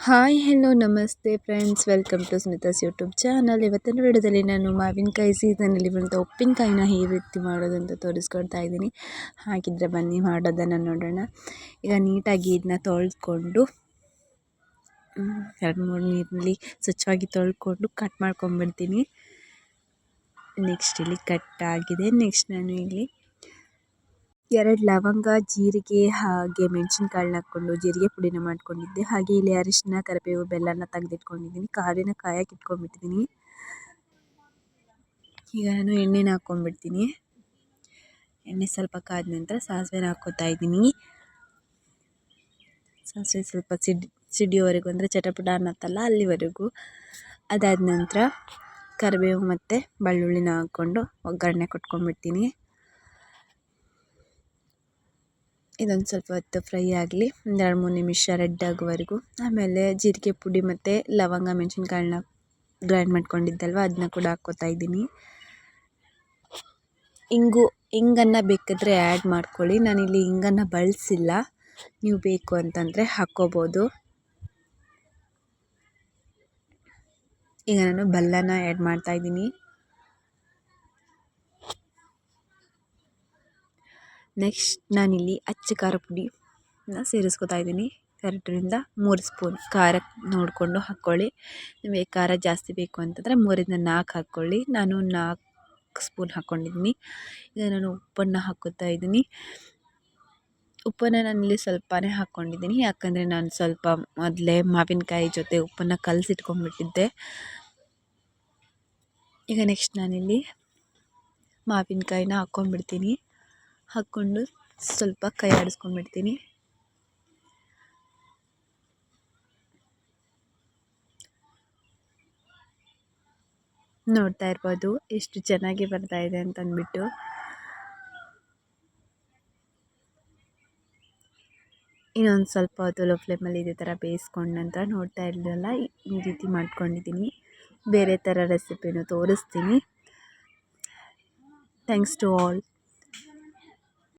Hi hello ನಮಸ್ತೆ friends welcome to Smitha's YouTube channel ಇವತ್ತಿನ ವಿಡಿಯೋದಲ್ಲಿ ನಾನು ಮಾವಿನಕಾಯಿ ಸೀಸನಲ್ಲಿ ಬಂದಂಥ ಉಪ್ಪಿನಕಾಯಿನ ಈ ರೀತಿ ಮಾಡೋದಂತ ತೋರಿಸ್ಕೊಡ್ತಾ ಇದ್ದೀನಿ. ಹಾಗಿದ್ರೆ ಬನ್ನಿ, ಮಾಡೋದನ್ನು ನೋಡೋಣ. ಈಗ ನೀಟಾಗಿ ಇದನ್ನ ತೊಳೆದ್ಕೊಂಡು ಎರಡು ಮೂರು ನೀರಿನಲ್ಲಿ ಸ್ವಚ್ಛವಾಗಿ ತೊಳ್ಕೊಂಡು ಕಟ್ ಮಾಡ್ಕೊಂಬಿಡ್ತೀನಿ ನೆಕ್ಸ್ಟ್ ಇಲ್ಲಿ ಕಟ್ ಆಗಿದೆ. ನೆಕ್ಸ್ಟ್ ನಾನು ಇಲ್ಲಿ ಎರಡು ಲವಂಗ, ಜೀರಿಗೆ ಹಾಗೆ ಮೆಣಸಿನ್ಕಾಳನ್ನ ಹಾಕ್ಕೊಂಡು ಜೀರಿಗೆ ಪುಡಿನ ಮಾಡ್ಕೊಂಡಿದ್ದೆ. ಹಾಗೆ ಇಲ್ಲಿ ಅರಿಶಿನ, ಕರಿಬೇವು, ಬೆಲ್ಲನ ತೆಗೆದಿಟ್ಕೊಂಡಿದ್ದೀನಿ ಕಾದಿನ ಕಾಯಕ್ಕೆ ಇಟ್ಕೊಂಡ್ಬಿಟ್ಟಿದ್ದೀನಿ ಈಗ ನಾನು ಎಣ್ಣೆನ ಹಾಕ್ಕೊಂಡ್ಬಿಡ್ತೀನಿ. ಎಣ್ಣೆ ಸ್ವಲ್ಪ ಕಾದ ನಂತರ ಸಾಸಿವೆನ ಹಾಕ್ಕೋತಾ ಇದ್ದೀನಿ. ಸಾಸಿವೆ ಸ್ವಲ್ಪ ಸಿಡಿ, ಸಿಡಿಯೋವರೆಗೂ ಅಂದರೆ ಚಟಪಟ ಅನ್ನತ್ತಲ್ಲ ಅಲ್ಲಿವರೆಗೂ. ಅದಾದ ನಂತರ ಕರಿಬೇವು ಮತ್ತು ಬೆಳ್ಳುಳ್ಳಿನ ಹಾಕ್ಕೊಂಡು ಒಗ್ಗರಣೆ ಕೊಟ್ಕೊಂಡ್ಬಿಡ್ತೀನಿ. ಇದೊಂದು ಸ್ವಲ್ಪ ಹೊತ್ತು ಫ್ರೈ ಆಗಲಿ, ಒಂದು ಎರಡು ಮೂರು ನಿಮಿಷ ರೆಡ್ ಆಗೋವರೆಗೂ. ಆಮೇಲೆ ಜೀರಿಗೆ ಪುಡಿ ಮತ್ತು ಲವಂಗ, ಮೆಣಸಿನ್ಕಾಳನ್ನ ಗ್ರೈಂಡ್ ಮಾಡ್ಕೊಂಡಿದ್ದಲ್ವ ಅದನ್ನ ಕೂಡ ಹಾಕ್ಕೋತಾ ಇದ್ದೀನಿ. ಇಂಗು, ಇಂಗನ್ನು ಬೇಕಿದ್ರೆ ಆ್ಯಡ್ ಮಾಡ್ಕೊಳ್ಳಿ. ನಾನಿಲ್ಲಿ ಇಂಗನ್ನು ಬಳಸಿಲ್ಲ. ನೀವು ಬೇಕು ಅಂತಂದರೆ ಹಾಕ್ಕೋಬೋದು. ಈಗ ನಾನು ಬೆಲ್ಲನ ಆ್ಯಡ್ ಮಾಡ್ತಾಯಿದ್ದೀನಿ ನೆಕ್ಸ್ಟ್ ನಾನಿಲ್ಲಿ ಅಚ್ಚ ಖಾರ ಪುಡಿನ ಸೇರಿಸ್ಕೊತಾ ಇದ್ದೀನಿ. ಎರಡರಿಂದ ಮೂರು ಸ್ಪೂನ್ ಖಾರ ನೋಡಿಕೊಂಡು ಹಾಕ್ಕೊಳ್ಳಿ. ನಿಮಗೆ ಖಾರ ಜಾಸ್ತಿ ಬೇಕು ಅಂತಂದರೆ ಮೂರಿಂದ ನಾಲ್ಕು ಹಾಕ್ಕೊಳ್ಳಿ. ನಾನು ನಾಲ್ಕು ಸ್ಪೂನ್ ಹಾಕ್ಕೊಂಡಿದ್ದೀನಿ. ಈಗ ನಾನು ಉಪ್ಪನ್ನು ಹಾಕೋತಾ ಇದ್ದೀನಿ. ಉಪ್ಪನ್ನು ನಾನಿಲ್ಲಿ ಸ್ವಲ್ಪನೇ ಹಾಕ್ಕೊಂಡಿದ್ದೀನಿ. ಯಾಕಂದರೆ ನಾನು ಸ್ವಲ್ಪ ಮೊದಲೇ ಮಾವಿನಕಾಯಿ ಜೊತೆ ಉಪ್ಪನ್ನು ಕಲಸಿಟ್ಕೊಂಡ್ಬಿಟ್ಟಿದ್ದೆ ಈಗ ನೆಕ್ಸ್ಟ್ ನಾನಿಲ್ಲಿ ಮಾವಿನಕಾಯಿನ ಹಾಕ್ಕೊಂಡ್ಬಿಡ್ತೀನಿ ಹಾಕ್ಕೊಂಡು ಸ್ವಲ್ಪ ಕೈ ಆಡಿಸ್ಕೊಂಡ್ಬಿಡ್ತೀನಿ. ನೋಡ್ತಾ ಇರ್ಬೋದು ಎಷ್ಟು ಚೆನ್ನಾಗಿ ಬರ್ತಾ ಇದೆ ಅಂತ ಅಂದ್ಬಿಟ್ಟು ಇನ್ನೊಂದು ಸ್ವಲ್ಪ ಹೊತ್ತು ಲೋ ಫ್ಲೇಮಲ್ಲಿ ಇದೇ ಥರ ಬೇಯಿಸ್ಕೊಂಡ ನಂತರ ನೋಡ್ತಾ ಇರಲಿಲ್ಲ, ಈ ರೀತಿ ಮಾಡ್ಕೊಂಡಿದ್ದೀನಿ. ಬೇರೆ ಥರ ರೆಸಿಪಿನೂ ತೋರಿಸ್ತೀನಿ. Thanks to all